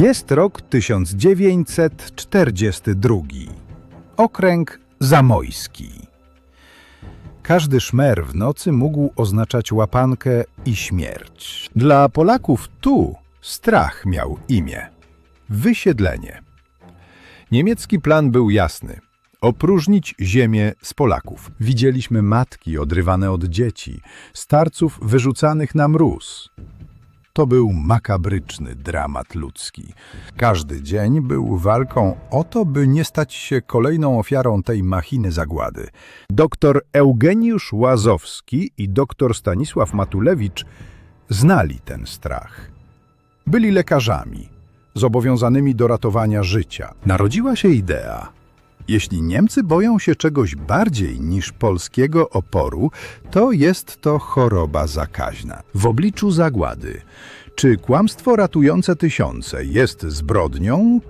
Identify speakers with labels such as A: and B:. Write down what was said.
A: Jest rok 1942. Okręg Zamojski. Każdy szmer w nocy mógł oznaczać łapankę i śmierć. Dla Polaków tu strach miał imię. Wysiedlenie. Niemiecki plan był jasny. Opróżnić ziemię z Polaków. Widzieliśmy matki odrywane od dzieci, starców wyrzucanych na mróz. To był makabryczny dramat ludzki. Każdy dzień był walką o to, by nie stać się kolejną ofiarą tej machiny zagłady. Doktor Eugeniusz Łazowski i doktor Stanisław Matulewicz znali ten strach. Byli lekarzami, zobowiązanymi do ratowania życia. Narodziła się idea. Jeśli Niemcy boją się czegoś bardziej niż polskiego oporu, to jest to choroba zakaźna. W obliczu zagłady, czy kłamstwo ratujące tysiące jest zbrodnią,